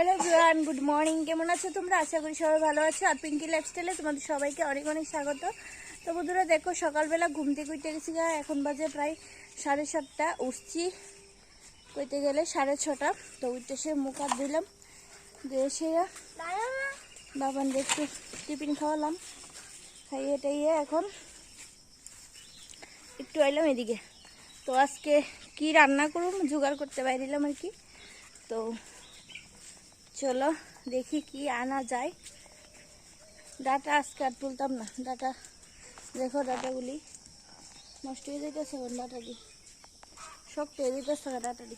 Hello bran good morning কেমন আছো তোমরা? আশা করি সবাই ভালো আছো। আর পিঙ্কি লাইফস্টাইলে তোমাদের সবাইকে অনেক অনেক স্বাগত। তো বন্ধুরা, দেখো, সকালবেলা ঘুম থেকে উঠে গেছি এখন বাজে প্রায় সাড়ে সাতটা। উঠছি কইতে গেলে সাড়ে ছটা। তো উঠতে সে মুখ হাত দিলাম দিয়ে এসে বাবান একটু টিফিন খাওয়ালাম। খাইয়ে টাইয়ে এখন একটু এলাম এদিকে। তো আজকে কি রান্না করুম জোগাড় করতে বাইরিলাম আর কি। তো চলো দেখি কি আনা যায়। ডাটা আজকে আর তুলতাম না। ডাটা দেখো ডাটাগুলি। নষ্ট হয়ে যেতেছে ডাটা দি শক্ত হয়ে যেতেছে ডাটা দি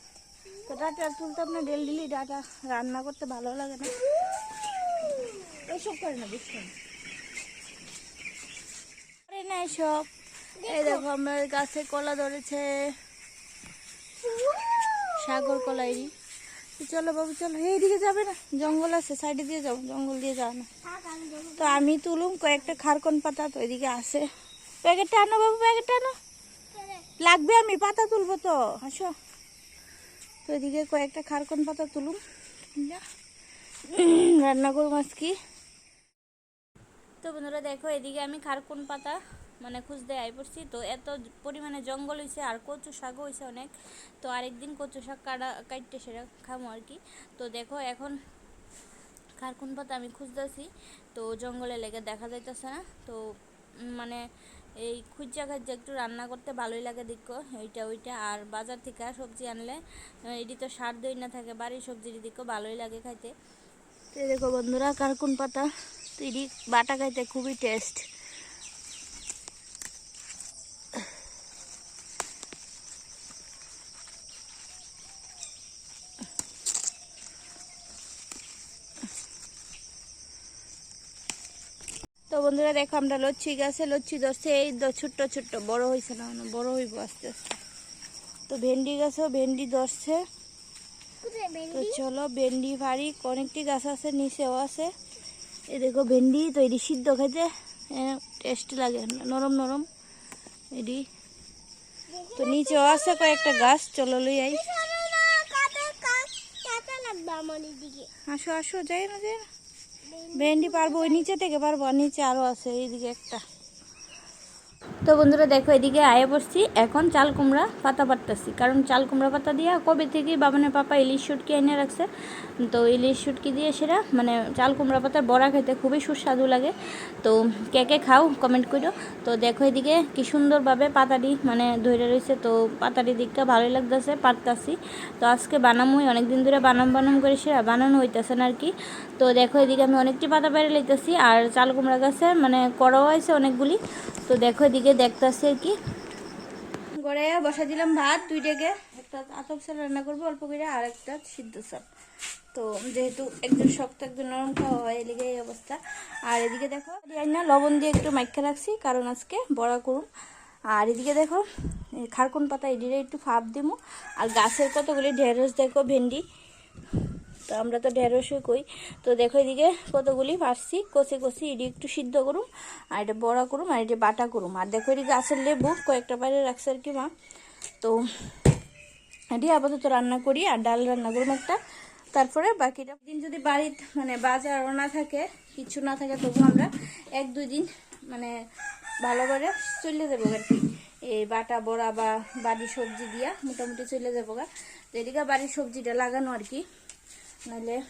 তো ডাটা আর তুলতাম না ডেল দিলি ডাটা রান্না করতে ভালো লাগে না। এইসব করে না বুঝতে না। করে না এসব। এই দেখো। আমার গাছে কলা ধরেছে। সাগর কলা এরি তো চলো বাবু, চলো। এইদিকে যাবে না, জঙ্গল আছে, সাইডে দিয়ে যাও, জঙ্গল দিয়ে যাও না। তো আমি তুলুম, কয়েকটা খারকন পাতা তো এদিকে আছে। প্যাকেটটা আনো বাবু, প্যাকেটটা আনো। লাগবে আমি, পাতা তুলবো তো, আসো। তো এদিকে কয়েকটা খারকন পাতা তুলুম। রান্না করুম আজকে। তো বন্ধুরা, দেখো, এদিকে আমি খারকুন পাতা মানে খুঁজতে আই পড়ছি। তো এত পরিমাণে জঙ্গল হয়েছে আর কচু শাকও হয়েছে অনেক। তো আরেকদিন কচু শাক কাটা, কাটতে সেটা খামো আর কি। তো দেখো এখন খারকুন পাতা আমি খুঁজতেছি। তো জঙ্গলে লেগে দেখা যাইতেছে না। তো মানে এই খুঁজা খাজ্জা একটু রান্না করতে ভালোই লাগে দেখো, এইটা ওইটা। আর বাজার থেকে সবজি আনলে, এটি তো সার দই না থাকে, বাড়ির সবজির দিকেও ভালোই লাগে খাইতে। তো দেখো বন্ধুরা, কারকুন পাতা, তো এটি বাটা খাইতে খুবই টেস্ট বন্ধুরা দেখো আমরা লচ্ছি গাছে লচ্ছি ধরছে এই ছোট্ট ছোট্ট বড় হয়েছে না বড় হইব আস্তে আস্তে। তো ভেন্ডি গাছেও ভেন্ডি ধরছে। তো চলো ভেন্ডি বাড়ি অনেকটি গাছ আছে নিচেও আছে। এ দেখো ভেন্ডি তো এটি সিদ্ধ খেতে টেস্ট লাগে নরম নরম। এটি। তো নিচেও আছে কয়েকটা গাছ চলো লই আই। আসো আসো যাই না যাই না। ভেন্ডি পারব ওই নিচে থেকে পারব নিচে আরও আছে এইদিকে একটা। তো বন্ধুরা দেখো, এদিকে আয়ে পড়ছি এখন চাল কুমড়া পাতা পাততেছি কারণ চাল কুমড়া পাতা দিয়ে কবে থেকেই বাবানের পাপা ইলিশ শুটকি এনে রাখছে? তো ইলিশ শুটকি দিয়ে সেটা মানে চাল কুমড়া পাতার বড়া খেতে খুবই সুস্বাদু লাগে। তো কে কে খাও কমেন্ট করো। তো দেখো এদিকে কি সুন্দরভাবে পাতাটি মানে ধরে রয়েছে তো পাতাটি দিকটা ভালোই লাগতেছে, পারতাছি। তো আজকে বানামই, অনেকদিন ধরে বানাম বানাম করে সেরা বানানো হইতেছে না আর কি। তো দেখো এদিকে আমি অনেকটি পাতা বেড়ে লইতেছি, আর চাল কুমড়া গাছে মানে করাও আছে অনেকগুলি। তো দেখো এদিকে দেখতেছি আর কি? গড়ে বসা দিলাম ভাত দুইটাকে একটা আতপ চাল রান্না করব, অল্প করে, আর একটা সিদ্ধ চাল। তো যেহেতু একজন শক্ত, একজন নরম খাওয়া হয়, এদিকে এই অবস্থা। আর এদিকে দেখো না লবণ দিয়ে একটু মাইখা রাখছি, কারণ আজকে বড়া করুম। আর এদিকে দেখো খারকুন পাতা এদিকে একটু ফাপ দিমু। আর গাছের কতগুলি ঢেঁড়স দেখো, ভেন্ডি। তো আমরা তো ঢেঁড়সই কই। তো দেখো এদিকে কতগুলি পারছি কষে কষে এটি একটু সিদ্ধ করুম, আর এটা বড়া করুম, আর এটা বাটা করুম। আর দেখো এটি গাছের লেবু, কয়েকটা বাইরে রাখছে আর কি মা। তো এটি আপাতত রান্না করি, আর ডাল রান্না করুম একটা। তারপরে বাকিটা দিন যদি বাড়ির মানে বাজারও না থাকে, কিছু না থাকে, তবু আমরা এক দুই দিন মানে ভালো করে চলে যাব আর কি। এই বাটা, বড়া বা বাড়ির সবজি দিয়া মোটামুটি চলে যাব গা। তো এদিকে বাড়ির সবজিটা লাগানো আর কি। নাহলে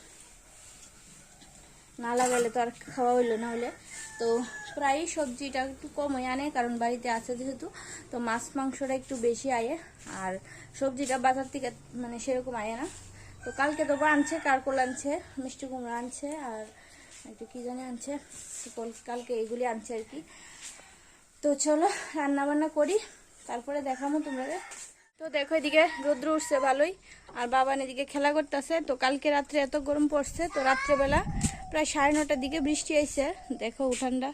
না লাগালে তো আর খাওয়া হইল না হলে তো প্রায় সবজিটা একটু কমই আনে, কারণ বাড়িতে আছে যেহেতু, তো মাছ মাংসটা একটু বেশি আয়ে, আর সবজিটা বাজার থেকে মানে সেরকম আয়ে না। তো কালকে তো আনছে, কারকোল আনছে, মিষ্টি কুমড়া আনছে, আর একটু কী জানি আনছে, কল- কালকে এগুলি আনছে আর কি। তো চলো রান্না বান্না করি, তারপরে দেখাবো তোমরা তো দেখো এদিকে রৌদ্র উঠছে ভালোই, আর বাবান এদিকে খেলা করতেছে। তো কালকে রাত্রে এত গরম পড়ছে, তো রাত্রেবেলা প্রায় সাড়ে নটার দিকে বৃষ্টি আইছে। দেখো উঠানটা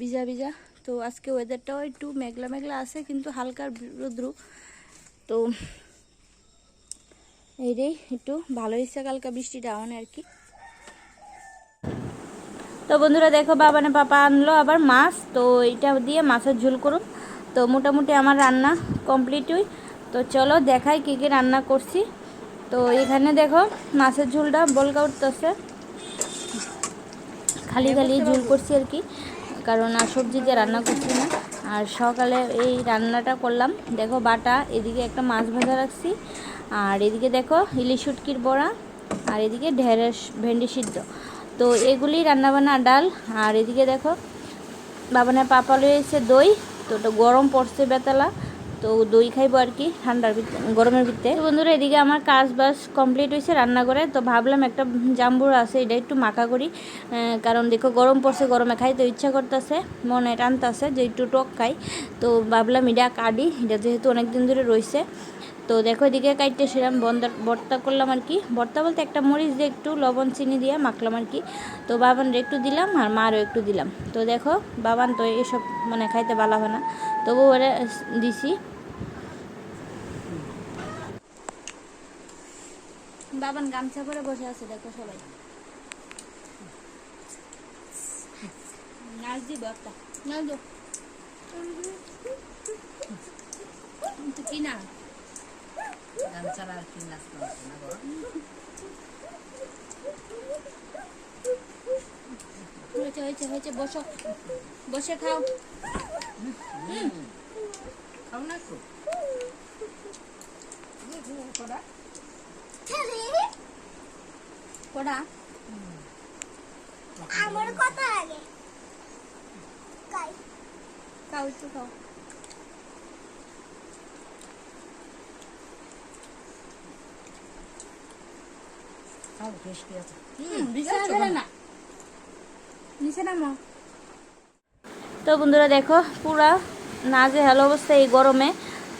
ভিজা ভিজা। তো আজকে ওয়েদারটাও একটু মেঘলা মেঘলা আছে, কিন্তু হালকা রৌদ্র। তো এইটাই একটু ভালো হয়েছে কালকে বৃষ্টিটা অনেক আর কি। তো বন্ধুরা দেখো বাবানে পাপা আনলো আবার মাছ, তো এইটা দিয়ে মাছের ঝোল করুন। তো মোটামুটি আমার রান্না কমপ্লিটই তো চলো দেখাই কী কী রান্না করছি। তো এখানে দেখো মাছের ঝোলটা বলকা উঠতেছে। খালি খালি ঝুল করছি আর কি, কারণ আর সবজি দিয়ে রান্না করছি না। আর সকালে এই রান্নাটা করলাম। দেখো বাটা, এদিকে একটা মাছ ভাজা রাখছি। আর এদিকে দেখো ইলিশ শুটকির বড়া, আর এদিকে ঢেঁড়স ভেন্ডি সিদ্ধ। তো এগুলি রান্নাবান্না ডাল। আর এদিকে দেখো বাবানের পাপা রয়েছে দই। তো ওটা গরম পড়ছে বেতালা। তো দই খাইবো আর কি, ঠান্ডার গরমের ভিতরে। তো বন্ধুরা, এদিকে আমার কাজ বাস কমপ্লিট হয়েছে রান্না করে তো ভাবলাম একটা জাম্বুর আছে, এটা একটু মাখা করি। কারণ দেখো গরম পড়ছে, গরমে খাই তো ইচ্ছা করতেছে, মনে টানতেছে যে একটু টক খাই। তো ভাবলাম এটা কাটি, এটা যেহেতু অনেক দিন ধরে রয়েছে তো দেখো, এদিকে সেরাম বন্দর ভর্তা করলাম আর কি। ভর্তা বলতে একটা মরিচ দিয়ে একটু লবণ, চিনি দিয়ে মাখলাম আর কি। তো বাবানরে একটু দিলাম আর মারও একটু দিলাম। তো দেখো, বাবান তো এসব মানে খাইতে ভালো হয় না। তবু ওরে দিছি। বাবান গামছা পরে বসে আছে, দেখো সবাই। নাচ দিব একটা নাচ দিব কি না গান ছাড়া আর কি নাচতে পারছে না গো। হয়েছে হয়েছে হয়েছে বসো। বসে খাও। খাও না একটু? কড়া? আমার কথা আগে। খাও একটু খাও খাও, টেস্টি আছে। বিছানা ফেলে না নিচে নামো তো বন্ধুরা দেখো পুরা না যে হেলো অবস্থা এই গরমে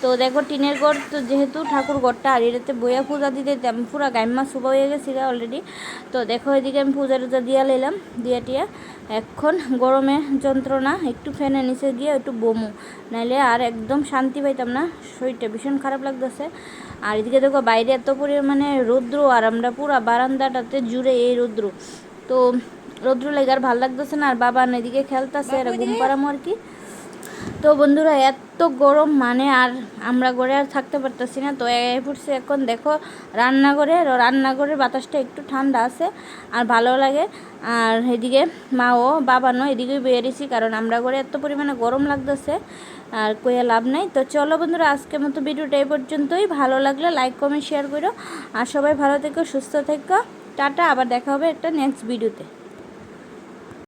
তো দেখো, টিনের ঘর তো যেহেতু ঠাকুর ঘরটা, আর এটাতে বইয়া পূজা দিতে দিতাম পুরা গাইমা শুভ হয়ে গেছি অলরেডি তো দেখো, এদিকে আমি পূজা টুজা দিয়া লইলাম, দিয়া টিয়া। এখন গরমে যন্ত্রণা, একটু ফ্যানের নিচে গিয়ে একটু বমু। নাইলে আর একদম শান্তি পাইতাম না, শরীরটা ভীষণ খারাপ লাগতেছে। আর এদিকে দেখো, বাইরে এত পরিমাণে রৌদ্র, আর আমরা পুরা বারান্দাটাতে জুড়ে এই রৌদ্র। তো রৌদ্র লেগে আর ভালো লাগতেছে না, আর বাবা এদিকে খেলতেছে আর ঘুম পাড়ামো আর কি। তো বন্ধুরা, এত গরম মানে আর আমরা ঘরে আর থাকতে পারতেছি না। তো এই ফুটছে এখন, দেখো রান্নাঘরে রান্নাঘরের বাতাসটা একটু ঠান্ডা আছে আর ভালো লাগে। আর এদিকে মা ও বাবা নয় এদিকে বেরিয়েছি কারণ আমরা ঘরে এত পরিমাণে গরম লাগতেছে আর কইয়া লাভ নাই। তো চলো বন্ধুরা, আজকের মতো ভিডিওটা এই পর্যন্তই। ভালো লাগলে লাইক কমেন্ট শেয়ার করো। আর সবাই ভালো থেকো, সুস্থ থেকো। টাটা, আবার দেখা হবে একটা নেক্সট ভিডিওতে